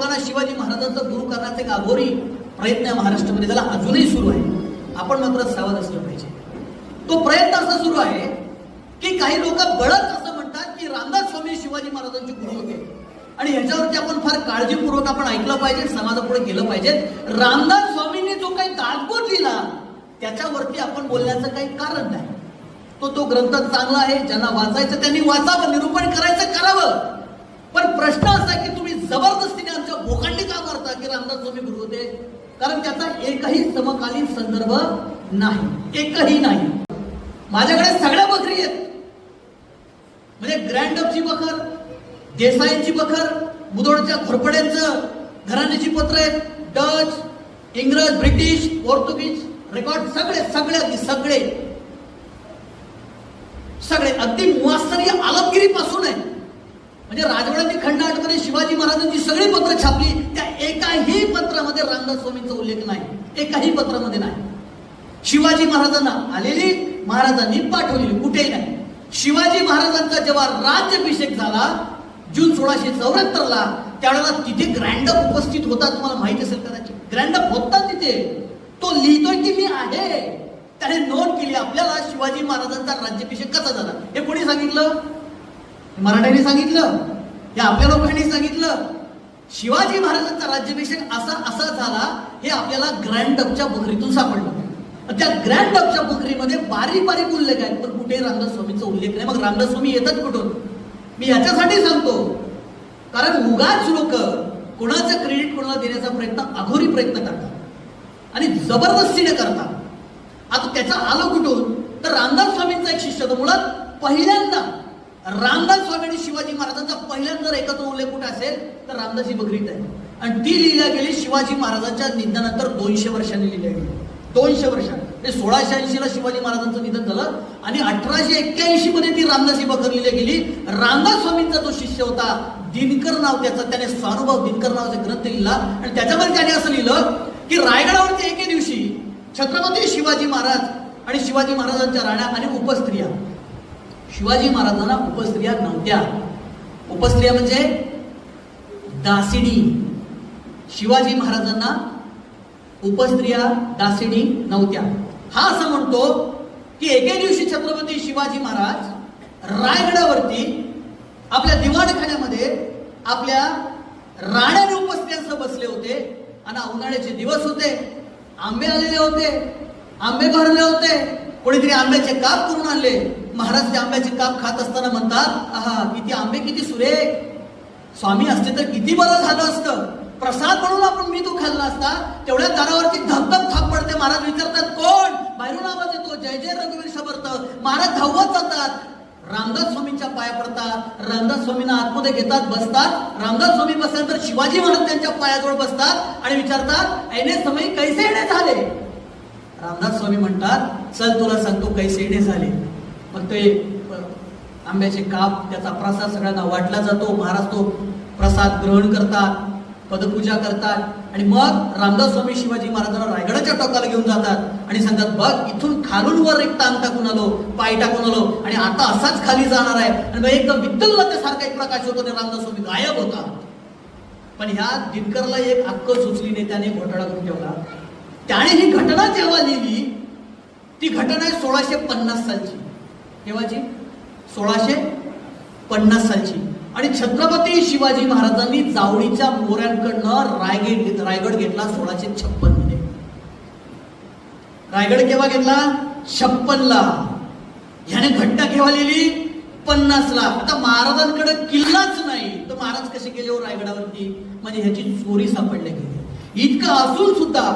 शिवाजी महाराजांचा दूर करण्याचा एक अघोरी प्रयत्न महाराष्ट्रामध्ये त्याला अजूनही सुरू आहे. आपण मात्र सावध असलं पाहिजे. तो प्रयत्न असा सुरू आहे की काही लोक बळच असं म्हणतात की रामदास स्वामी शिवाजी महाराजांचे गुरु होते. आणि याच्यावरती आपण फार काळजीपूर्वक आपण ऐकलं पाहिजे समाजापुढे गेलं पाहिजे. रामदास स्वामींनी जो काही दासबोध लिहिला त्याच्यावरती आपण बोलण्याचं काही कारण नाही. तो तो ग्रंथ चांगला आहे ज्यांना वाचायचं त्यांनी वाचावं निरूपण करायचं करावं. पण प्रश्न असा की तुम्ही जबरदस्ती आमच्या का करता की रामदास स्वामी गुरु कारण त्याचा एकही समकालीन संदर्भ नाही. एकही नाही. माझ्याकडे सगळ्या बकरी आहेत. म्हणजे ग्रँडअपची बखर देसाईंची बखर मुदोडच्या घोरपड्यांचं घराण्याची पत्र आहेत. डच इंग्रज ब्रिटिश पोर्तुगीज रेकॉर्ड सगळे सगळे अगदी सगळे. सगळे अगदी मुआसरी आलमगिरीपासून आहे म्हणजे राजवाड्याची खंडाटमध्ये शिवाजी महाराजांची सगळी पत्र छापली त्या एकाही पत्रामध्ये रामदास स्वामींचा उल्लेख नाही. एकाही पत्रामध्ये नाही. शिवाजी महाराजांना आलेली महाराजांनी पाठवलेली कुठेही नाही. शिवाजी महाराजांचा जेव्हा राज्याभिषेक झाला जून सोळाशे चौऱ्याहत्तरला त्यावेळेला तिथे ग्रँडअप उपस्थित होता तुम्हाला माहिती असेल कदाचित. ग्रँडअप होता तिथे. तो लिहितोय की मी आहे. त्याने नोंद केली आपल्याला शिवाजी महाराजांचा राज्याभिषेक कसा झाला? हे कोणी सांगितलं? मराठ्यांनी सांगितलं हे आपल्या लोकांनी सांगितलं शिवाजी महाराजांचा राज्याभिषेक असा असा झाला हे आपल्याला ग्रँड डबच्या बकरीतून सापडलं. त्या ग्रँड डबच्या बकरीमध्ये बारीक बारीक उल्लेख आहेत पण कुठे रामदास स्वामीचा उल्लेख नाही. मग रामदास स्वामी येतात कुठून? मी याच्यासाठी सांगतो कारण उगाच लोक कोणाचं क्रेडिट कोणाला देण्याचा प्रयत्न अघोरी प्रयत्न करतात. आणि जबरदस्तीने करतात आता त्याचा आलं कुठून? तर रामदास स्वामींचा एक शिष्य मुळात पहिल्यांदा रामदास स्वामी आणि शिवाजी महाराजांचा पहिल्यांदा जर एकत्र उल्लेख कुठे असेल तर रामदासी ही बकरीत आहे आणि ती लिहिल्या गेली शिवाजी महाराजांच्या निधनानंतर दोनशे वर्षांनी लिहिल्या गेली. दोनशे वर्षांनी. म्हणजे सोळाशे ऐंशी ला शिवाजी महाराजांचं निधन झालं आणि अठराशे एक्क्याऐंशी मध्ये ती रामदासी बकर लिहिली गेली. रामदास स्वामींचा जो शिष्य होता दिनकर नाव त्याचा. त्याने स्वानुभव दिनकर नावाचा ग्रंथ लिहिला. आणि त्याच्यामध्ये त्याने असं लिहिलं की रायगडावरती एके दिवशी छत्रपती शिवाजी महाराज आणि शिवाजी महाराजांच्या राण्या आणि उपस्त्रिया शिवाजी महाराजांना उपस्त्रिया नव्हत्या. उपस्त्रिया म्हणजे दासिडी शिवाजी महाराजांना उपस्त्रिया दासिडी नव्हत्या. हा असं म्हणतो की एके दिवशी छत्रपती शिवाजी महाराज रायगडावरती आपल्या दिवाणखान्यामध्ये आपल्या राण्याने उपस्त्रियांसह बसले होते आणि उन्हाळ्याचे दिवस होते. आंबे आलेले होते. आंबे भरले होते. कोणीतरी आंब्याचे काप करून आणले. महाराज त्या आंब्याचे काप खात असताना म्हणतात आहा किती आंबे किती सुरेख. स्वामी असते तर किती बरं झालं असतं. प्रसाद म्हणून आपण मी तो खाल्ला असता तेवढ्या दारावरती धबधब थाप पडते. महाराज विचारतात कोण? बाहेरून आवाज येतो जय जय रघुवीर समर्थ महाराज धावत जातात. रामदास स्वामींच्या पाया पडतात. रामदास स्वामींना आतमध्ये घेतात बसतात. रामदास स्वामी बसल्यानंतर शिवाजी महाराज त्यांच्या पायाजवळ बसतात आणि विचारतात ऐने समय कैसे येणे झाले? रामदास स्वामी म्हणतात चल तुला सांगतो कैसे येणे झाले. मग ते आंब्याचे काप त्याचा प्रसाद सगळ्यांना वाटला जातो महाराज तो प्रसाद ग्रहण करतात पदपूजा करतात आणि मग रामदास स्वामी शिवाजी महाराजांना रायगडाच्या टोकाला घेऊन जातात आणि सांगतात बघ इथून खालून वर एक ताण टाकून आलो पाय टाकून आलो आणि आता असाच खाली जाणार आहे. आणि मग एकदम विठ्ठलला सारखा एक प्रकाश होतो आणि रामदास स्वामी गायब होता. पण ह्या दिनकरला एक अक्कल सुचली नाही त्याने घोटाळा करून ठेवला. त्याने ही घटना जेव्हा लिहिली ती घटना आहे सोळाशे पन्नास सालची. केव्हाची सोळाशे पन्नास सालची. आणि छत्रपती शिवाजी महाराजांनी जावळीच्या मोऱ्यांकडनं रायगड रायगड घेतला सोळाशे छप्पनमध्ये रायगड केव्हा घेतला? छप्पनला. ह्याने घटना केव्हा लिहिली? पन्नासला. आता महाराजांकडे किल्लाच नाही. तर महाराज कसे गेले हो रायगडावरती? म्हणजे ह्याची चोरी सापडल्या गेली इतकं असून सुद्धा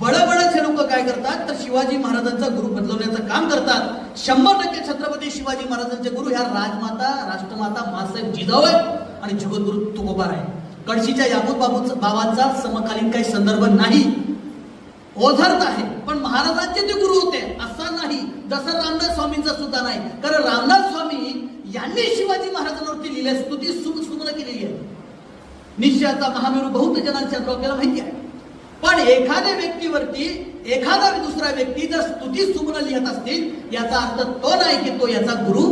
बळबळच हे लोक काय करतात? तर शिवाजी महाराजांचा गुरु बदलवण्याचं काम करतात. शंभर टक्के छत्रपती शिवाजी महाराजांचे गुरु ह्या राजमाता राष्ट्रमाता मासाहेब जिजाऊ आहेत आणि जगद्गुरु तुकोबार आहे कडशीच्या याकूब बाबूचा बाबांचा समकालीन काही संदर्भ नाही. ओझरत आहे पण महाराजांचे ते गुरु होते असा नाही. जसं रामदास स्वामींचा सुद्धा नाही. कारण रामदास स्वामी यांनी शिवाजी महाराजांवरती लिहिल्या स्तुती सुमन केलेली आहे. निश्चयाचा महामेरू बहुत जणांच्या आपल्याला माहिती आहे. पण एखाद्या व्यक्तीवरती एखादा दुसरा व्यक्ती जर स्तुती सुमन लिहित असतील याचा अर्थ तो नाही की तो याचा गुरु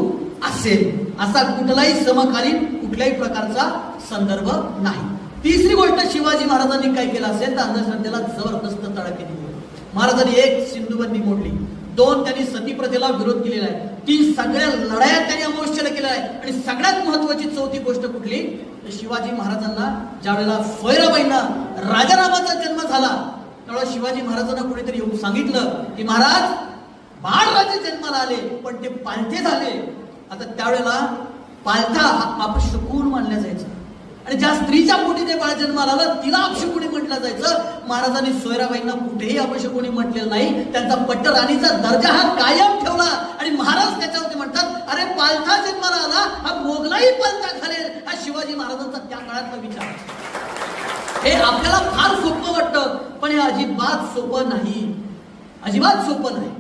असेल. असा कुठलाही समकालीन कुठल्याही प्रकारचा संदर्भ नाही. तिसरी गोष्ट शिवाजी महाराजांनी काय केलं असेल तर अंधश्रद्धेला जबरदस्त तडाखे दिले महाराजांनी एक सिंधुबंदी मोडली. दोन त्यांनी सती प्रथेला विरोध केलेला आहे. तीन सगळ्या लढाया त्यांनी अमोर्षण केल्या आहे. आणि सगळ्यात महत्वाची चौथी गोष्ट कुठली? तर शिवाजी महाराजांना ज्यावेळेला फैराबाईंना राजारामाचा जन्म झाला त्यावेळेला शिवाजी महाराजांना कुणीतरी येऊन सांगितलं की महाराज बाळ राजे जन्माला आले पण ते पालथे झाले. आता त्यावेळेला पालथा हा शकून मानल्या जायचा. आणि ज्या स्त्रीच्या पोटी ते जन्माला आलं तिला अपशकुणी म्हटलं जायचं? महाराजांनी सोयराबाईंना कुठेही अपशकुणी म्हटलेलं नाही. त्यांचा पट्ट राणीचा दर्जा हा कायम ठेवला. आणि महाराज त्याच्यावरती म्हणतात अरे पालथा जन्माला आला. हा मोगलाई पालथा खालेल. हा शिवाजी महाराजांचा त्या काळातला विचार. हे आपल्याला फार सोपं वाटतं. पण हे अजिबात सोपं नाही. अजिबात सोपं नाही.